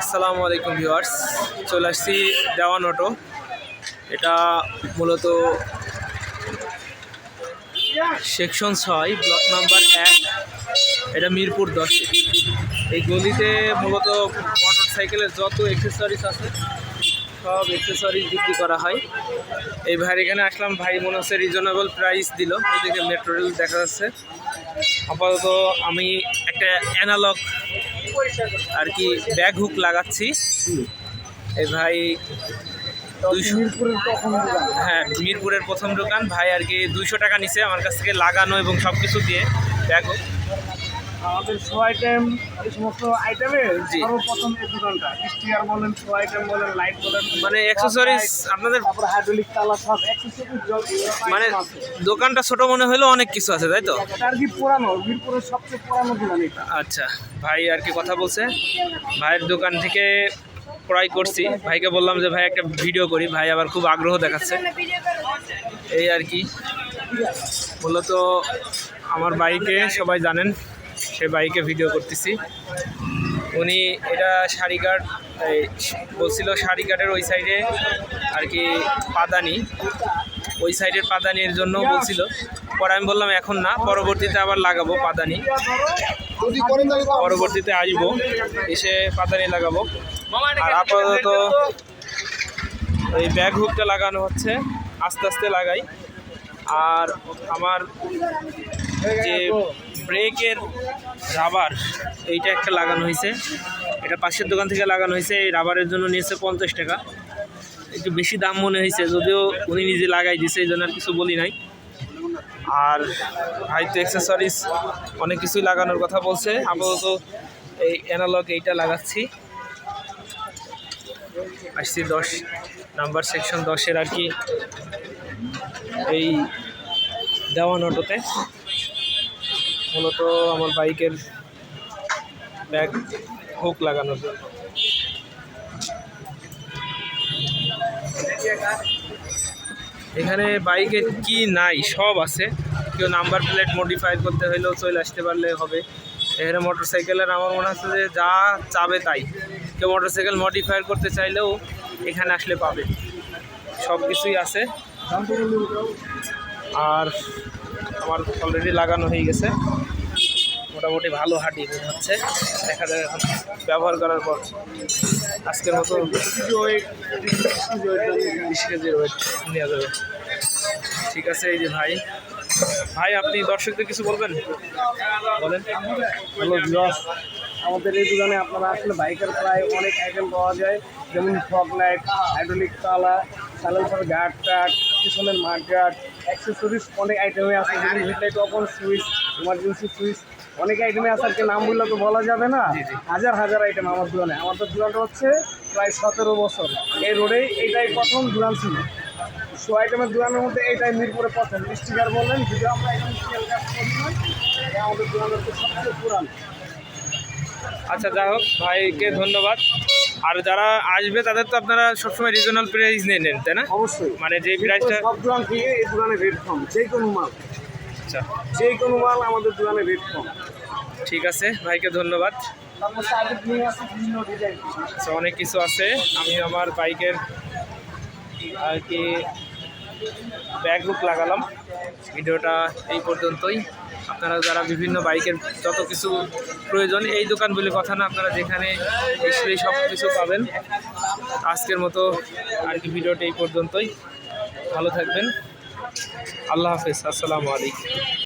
আসসালামু আলাইকুম ভিউয়ার্স। চলে আসছি দেওয়ান অটো। এটা মূলত সেকশন ছয়, ব্লক নাম্বার এক। এটা মিরপুর দশ। এই গলিতে মূলত মোটর সাইকেলের যত এক্সেসরিজ আছে, সব এক্সেসরিজ বিক্রি করা হয়। এই ভাইয়ের এখানে আসলাম, ভাই মনে হচ্ছে রিজনেবল প্রাইস দিল এদিকে মেট্রো দেখা যাচ্ছে। আপাতত আমি একটা অ্যানালগ আর কি ব্যাগ হুক লাগাচ্ছি। এই ভাই হ্যাঁ মিরপুরের প্রথম দোকান। ভাই আর কি দুইশো টাকা নিছে, আমার কাছ থেকে লাগানো এবং সব কিছু দিয়ে ব্যাগ হুক। আমাদের শো আইটেম এই সমস্ত আইটেমে সর্বপ্রথম এই দোকানটা। বলেন শো আইটেম বলেন লাইট বলেন মানে অ্যাক্সেসরিজ আপনাদের তারপরে হাইড্রোলিক তালা সব অ্যাক্সেসরিজ মানে দোকানটা ছোট মনে হলেও অনেক কিছু আছে তাই তো? আর কি পুরানো মিরপুরের সবচেয়ে পুরানো দোকান এটা। আচ্ছা ভাই আর কি কথা বলছে? ভাইয়ের দোকান থেকে ক্রয় করছি। ভাইকে বললাম যে ভাই একটা ভিডিও করি। ভাই আবার খুব আগ্রহ দেখাচ্ছে। এই আর কি। মূলত আমার বাইকে সবাই জানেন। সে বাইকে ভিডিও করতেছি। উনি এটা শাড়িঘাট বলছিল শাড়িঘাটের ওই সাইডে আর কি পাদানি। ওই সাইডের পাদানির জন্য বলছিল। পরে আমি বললাম, এখন না, পরবর্তীতে আবার লাগাবো পাদানি। পরবর্তীতে আসব, এসে পাতানি লাগাবো। আর আপাতত ওই ব্যাগ হুকটা লাগানো হচ্ছে, আস্তে আস্তে লাগাই। আর আমার যে ব্রেকের রাবার এইটা একটা লাগানো হয়েছে। এটা পাশের দোকান থেকে লাগানো হয়েছে, এই রাবারের জন্য নিয়েছে পঞ্চাশ টাকা। একটু বেশি দাম মনে হয়েছে, যদিও উনি নিজে লাগাই দিছে এই জন্য আর কিছু বলি নাই। আর ভাই তো অ্যাক্সেসরিজ অনেক কিছুই লাগানোর কথা বলছে। আপাতত এই অ্যানালগ এইটা লাগাচ্ছি। আসছি দশ নাম্বার সেকশন দশের আর কি। এই দেওয়ান অটোতে। মূলত আমার বাইকের ব্যাগ হুক লাগানোর জন্য। এখানে বাইকের কি নাই, সব আছে। কেউ নাম্বার প্লেট মডিফাই করতে হইলেও চলে আসতে পারলে হবে। এখানে মোটর সাইকেলের আমার মনে হচ্ছে যে যা চাবে তাই। কেউ মোটর সাইকেল মডিফাই করতে চাইলেও এখানে আসলে পাবে। সব কিছুই আছে। আর আমার অলরেডি লাগানো হয়ে গেছে। মোটামুটি ভালো হাঁটি হচ্ছে। দেখা যাবে এখন ব্যবহার করার পর আজকের মতো নেওয়া যাবে। ঠিক আছে, এই যে ভাই। ভাই, আপনি দর্শকদের কিছু বলবেন? বলেন। আমাদের এই দোকানে আপনারা আসলে বাইকের প্রায় অনেক আইটেম পাওয়া যায়। যেমন ফগ লাইট হাইড্রোলিক তালা সাইলেন্সার গার্ড টাট পিছনের মাঠ গার্ড অ্যাক্সেসরিজ অনেক আইটেমে আছে যেমন headlight open switch emergency switch অনেক আইটেমে আছে আর কি নাম বললে তো বলা যাবে না। হাজার হাজার আইটেম আমার দোকানে আমাদের দোকানটা হচ্ছে প্রায় সতেরো বছর। এই রোডেই এইটাই প্রথম দোকান ছিল। শো আইটেমের দোকানের মধ্যে এইটাই মিরপুরে প্রথম। স্টিকার বললেন যদি আমরা এখন কাজ করি না, আমাদের দোকানের সবচেয়ে পুরান। আচ্ছা যাই হোক ভাইকে ধন্যবাদ। আর যারা আসবে তাদের তো আপনারা সবসময় রিজনাল প্রাইস নিয়ে নেন তাই না? অবশ্যই। মানে যে প্রাইসটা সব দোকান থেকে এই দোকানে রেট কম যে কোনো মাল। আচ্ছা। যে কোনো মাল আমাদের দোকানে রেট কম ঠিক আছে ভাইকে ধন্যবাদ। আচ্ছা অনেক কিছু আছে। আমি আমার বাইকের আর কি ব্যাগ রুপ লাগালাম। ভিডিওটা এই পর্যন্তই। আপনারা যারা বিভিন্ন বাইকের যত কিছু প্রয়োজন, এই দোকান বলে কথা না, আপনারা যেখানে নিশ্চয়ই সব কিছু পাবেন। আজকের মতো আর কি ভিডিওটি এই পর্যন্তই। ভালো থাকবেন। আল্লাহ হাফেজ। আসসালামু আলাইকুম।